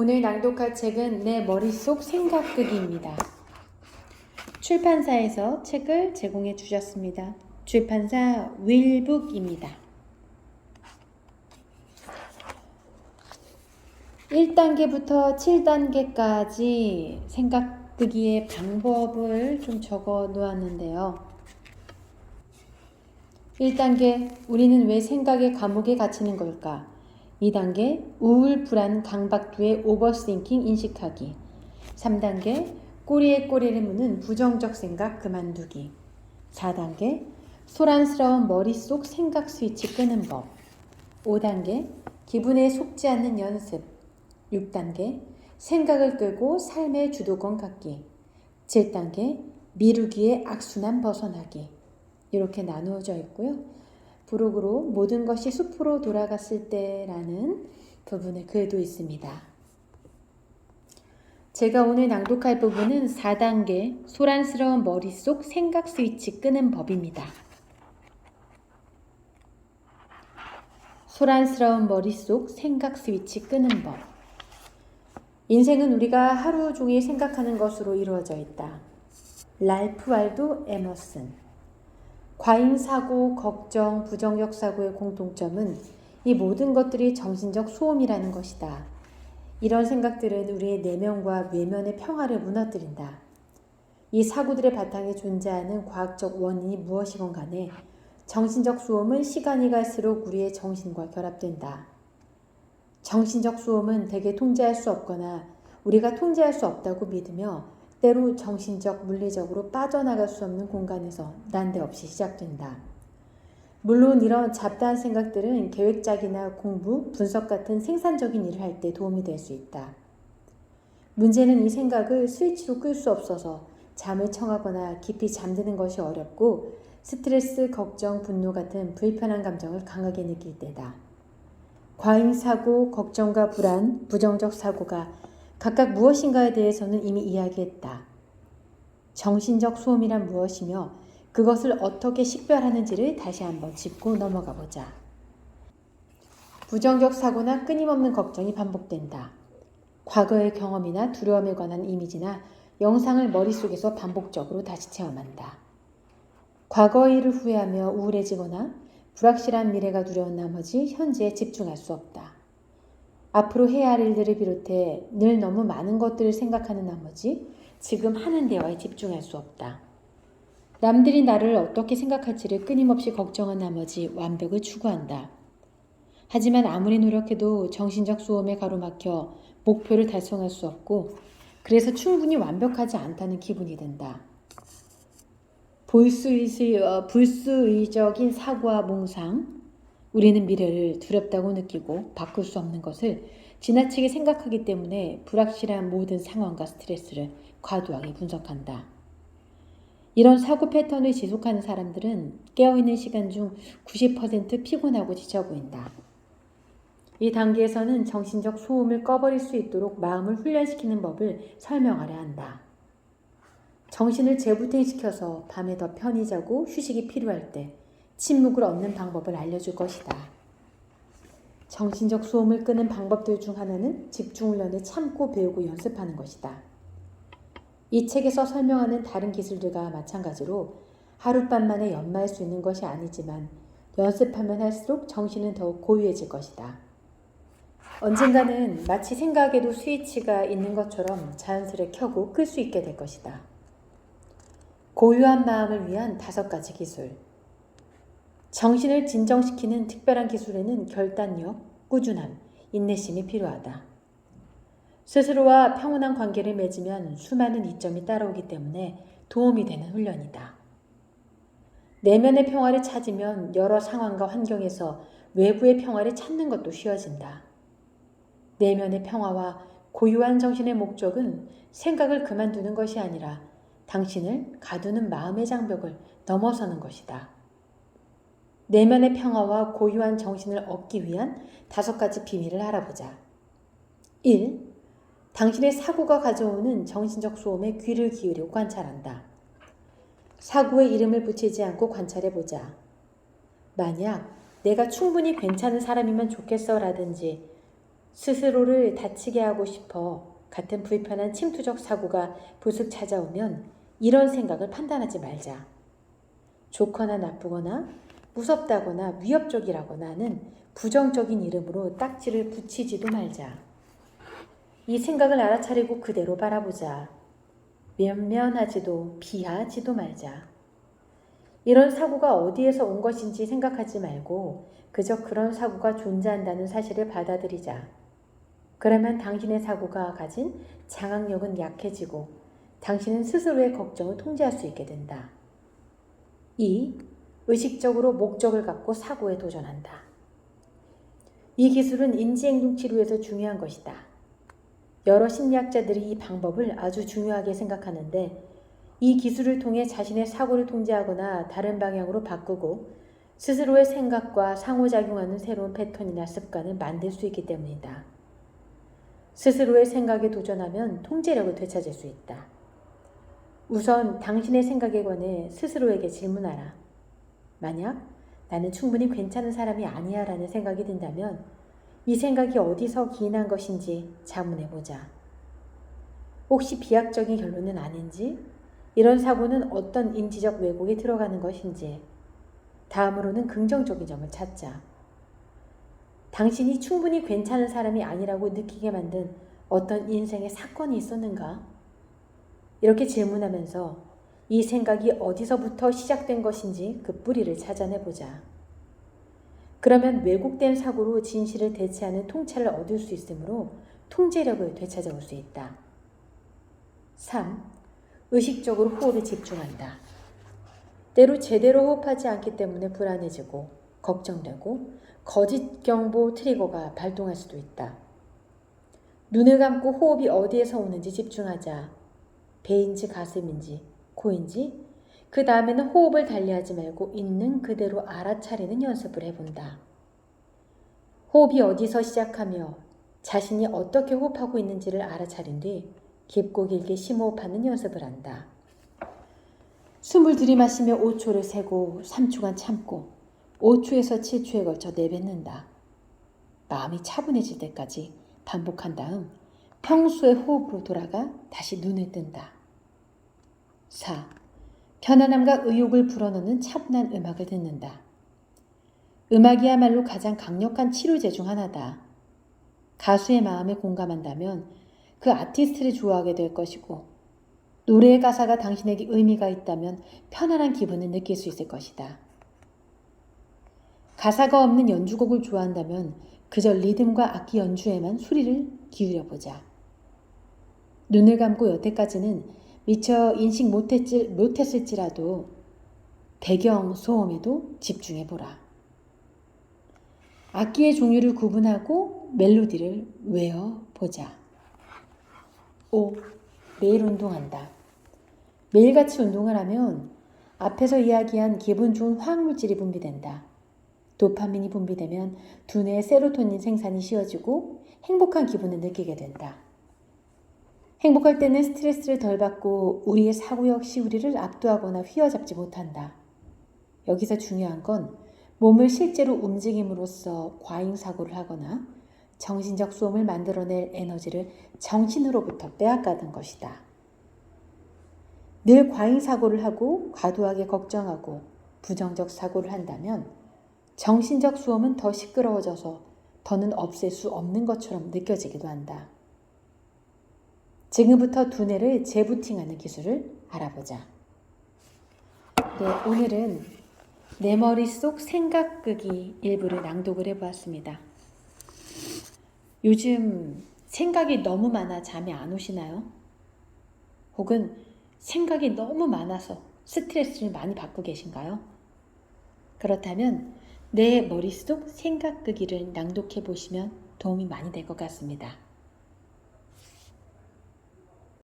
오늘 낭독할 책은 내 머릿속 생각쓰기입니다. 출판사에서 책을 제공해 주셨습니다. 출판사 윌북입니다. 1단계부터 7단계까지 생각쓰기의 방법을 좀 적어 놓았는데요. 1단계 우리는 왜 생각의 감옥에 갇히는 걸까? 2단계 우울, 불안, 강박두의 오버싱킹 인식하기. 3단계 꼬리에 꼬리를 무는 부정적 생각 그만두기. 4단계 소란스러운 머릿속 생각 스위치 끄는 법. 5단계 기분에 속지 않는 연습. 6단계 생각을 끄고 삶의 주도권 갖기. 7단계 미루기의 악순환 벗어나기. 이렇게 나누어져 있고요. 부록으로 모든 것이 숲으로 돌아갔을 때라는 부분의 글도 있습니다. 제가 오늘 낭독할 부분은 4단계 소란스러운 머릿속 생각 스위치 끄는 법입니다. 소란스러운 머릿속 생각 스위치 끄는 법. 인생은 우리가 하루 종일 생각하는 것으로 이루어져 있다. 랄프 waldo 에머슨 과잉 사고, 걱정, 부정적 사고의 공통점은 이 모든 것들이 정신적 소음이라는 것이다. 이런 생각들은 우리의 내면과 외면의 평화를 무너뜨린다. 이 사고들의 바탕에 존재하는 과학적 원인이 무엇이건 간에 정신적 소음은 시간이 갈수록 우리의 정신과 결합된다. 정신적 소음은 대개 통제할 수 없거나 우리가 통제할 수 없다고 믿으며 때로 정신적, 물리적으로 빠져나갈 수 없는 공간에서 난데없이 시작된다. 물론 이런 잡다한 생각들은 계획 짜기나 공부, 분석 같은 생산적인 일을 할 때 도움이 될 수 있다. 문제는 이 생각을 스위치로 끌 수 없어서 잠을 청하거나 깊이 잠드는 것이 어렵고 스트레스, 걱정, 분노 같은 불편한 감정을 강하게 느낄 때다. 과잉 사고, 걱정과 불안, 부정적 사고가 각각 무엇인가에 대해서는 이미 이야기했다. 정신적 소음이란 무엇이며 그것을 어떻게 식별하는지를 다시 한번 짚고 넘어가 보자. 부정적 사고나 끊임없는 걱정이 반복된다. 과거의 경험이나 두려움에 관한 이미지나 영상을 머릿속에서 반복적으로 다시 체험한다. 과거의 일을 후회하며 우울해지거나 불확실한 미래가 두려운 나머지 현재에 집중할 수 없다. 앞으로 해야 할 일들을 비롯해 늘 너무 많은 것들을 생각하는 나머지 지금 하는 대화에 집중할 수 없다. 남들이 나를 어떻게 생각할지를 끊임없이 걱정한 나머지 완벽을 추구한다. 하지만 아무리 노력해도 정신적 소음에 가로막혀 목표를 달성할 수 없고 그래서 충분히 완벽하지 않다는 기분이 든다. 어, 불수의적인 사고와 몽상, 우리는 미래를 두렵다고 느끼고 바꿀 수 없는 것을 지나치게 생각하기 때문에 불확실한 모든 상황과 스트레스를 과도하게 분석한다. 이런 사고 패턴을 지속하는 사람들은 깨어있는 시간 중 90% 피곤하고 지쳐 보인다. 이 단계에서는 정신적 소음을 꺼버릴 수 있도록 마음을 훈련시키는 법을 설명하려 한다. 정신을 재부팅시켜서 밤에 더 편히 자고 휴식이 필요할 때 침묵을 얻는 방법을 알려줄 것이다. 정신적 소음을 끄는 방법들 중 하나는 집중훈련을 참고 배우고 연습하는 것이다. 이 책에서 설명하는 다른 기술들과 마찬가지로 하룻밤 만에 연마할 수 있는 것이 아니지만 연습하면 할수록 정신은 더욱 고유해질 것이다. 언젠가는 마치 생각에도 스위치가 있는 것처럼 자연스레 켜고 끌 수 있게 될 것이다. 고유한 마음을 위한 다섯 가지 기술. 정신을 진정시키는 특별한 기술에는 결단력, 꾸준함, 인내심이 필요하다. 스스로와 평온한 관계를 맺으면 수많은 이점이 따라오기 때문에 도움이 되는 훈련이다. 내면의 평화를 찾으면 여러 상황과 환경에서 외부의 평화를 찾는 것도 쉬워진다. 내면의 평화와 고유한 정신의 목적은 생각을 그만두는 것이 아니라 당신을 가두는 마음의 장벽을 넘어서는 것이다. 내면의 평화와 고유한 정신을 얻기 위한 다섯 가지 비밀을 알아보자. 1. 당신의 사고가 가져오는 정신적 소음에 귀를 기울이고 관찰한다. 사고의 이름을 붙이지 않고 관찰해 보자. 만약 내가 충분히 괜찮은 사람이면 좋겠어 라든지 스스로를 다치게 하고 싶어 같은 불편한 침투적 사고가 부슥 찾아오면 이런 생각을 판단하지 말자. 좋거나 나쁘거나 무섭다거나 위협적이라거나는 부정적인 이름으로 딱지를 붙이지도 말자. 이 생각을 알아차리고 그대로 바라보자. 면면하지도 비하하지도 말자. 이런 사고가 어디에서 온 것인지 생각하지 말고 그저 그런 사고가 존재한다는 사실을 받아들이자. 그러면 당신의 사고가 가진 장악력은 약해지고 당신은 스스로의 걱정을 통제할 수 있게 된다. 2. 의식적으로 목적을 갖고 사고에 도전한다. 이 기술은 인지행동 치료에서 중요한 것이다. 여러 심리학자들이 이 방법을 아주 중요하게 생각하는데 이 기술을 통해 자신의 사고를 통제하거나 다른 방향으로 바꾸고 스스로의 생각과 상호작용하는 새로운 패턴이나 습관을 만들 수 있기 때문이다. 스스로의 생각에 도전하면 통제력을 되찾을 수 있다. 우선 당신의 생각에 관해 스스로에게 질문하라. 만약 나는 충분히 괜찮은 사람이 아니야 라는 생각이 든다면 이 생각이 어디서 기인한 것인지 자문해 보자. 혹시 비약적인 결론은 아닌지, 이런 사고는 어떤 인지적 왜곡에 들어가는 것인지, 다음으로는 긍정적인 점을 찾자. 당신이 충분히 괜찮은 사람이 아니라고 느끼게 만든 어떤 인생의 사건이 있었는가? 이렇게 질문하면서 이 생각이 어디서부터 시작된 것인지 그 뿌리를 찾아내 보자. 그러면 왜곡된 사고로 진실을 대체하는 통찰을 얻을 수 있으므로 통제력을 되찾아올 수 있다. 3. 의식적으로 호흡에 집중한다. 때로 제대로 호흡하지 않기 때문에 불안해지고 걱정되고 거짓 경보 트리거가 발동할 수도 있다. 눈을 감고 호흡이 어디에서 오는지 집중하자. 배인지 가슴인지 코인지 그 다음에는 호흡을 달리하지 말고 있는 그대로 알아차리는 연습을 해본다. 호흡이 어디서 시작하며 자신이 어떻게 호흡하고 있는지를 알아차린 뒤 깊고 길게 심호흡하는 연습을 한다. 숨을 들이마시며 5초를 세고 3초간 참고 5초에서 7초에 걸쳐 내뱉는다. 마음이 차분해질 때까지 반복한 다음 평소의 호흡으로 돌아가 다시 눈을 뜬다. 4. 편안함과 의욕을 불어넣는 차분한 음악을 듣는다. 음악이야말로 가장 강력한 치료제 중 하나다. 가수의 마음에 공감한다면 그 아티스트를 좋아하게 될 것이고, 노래의 가사가 당신에게 의미가 있다면 편안한 기분을 느낄 수 있을 것이다. 가사가 없는 연주곡을 좋아한다면 그저 리듬과 악기 연주에만 소리를 기울여 보자. 눈을 감고 여태까지는 미처 인식 못했지, 못했을지라도 배경 소음에도 집중해 보라. 악기의 종류를 구분하고 멜로디를 외워 보자. 5. 매일 운동한다. 매일같이 운동을 하면 앞에서 이야기한 기분 좋은 화학물질이 분비된다. 도파민이 분비되면 두뇌의 세로토닌 생산이 쉬워지고 행복한 기분을 느끼게 된다. 행복할 때는 스트레스를 덜 받고 우리의 사고 역시 우리를 압도하거나 휘어잡지 못한다. 여기서 중요한 건 몸을 실제로 움직임으로써 과잉 사고를 하거나 정신적 수험을 만들어낼 에너지를 정신으로부터 빼앗가는 것이다. 늘 과잉 사고를 하고 과도하게 걱정하고 부정적 사고를 한다면 정신적 수험은 더 시끄러워져서 더는 없앨 수 없는 것처럼 느껴지기도 한다. 지금부터 두뇌를 재부팅하는 기술을 알아보자. 네, 오늘은 내 머릿속 생각극이 일부를 낭독을 해보았습니다. 요즘 생각이 너무 많아 잠이 안 오시나요? 혹은 생각이 너무 많아서 스트레스를 많이 받고 계신가요? 그렇다면 내 머릿속 생각극기를 낭독해 보시면 도움이 많이 될 것 같습니다.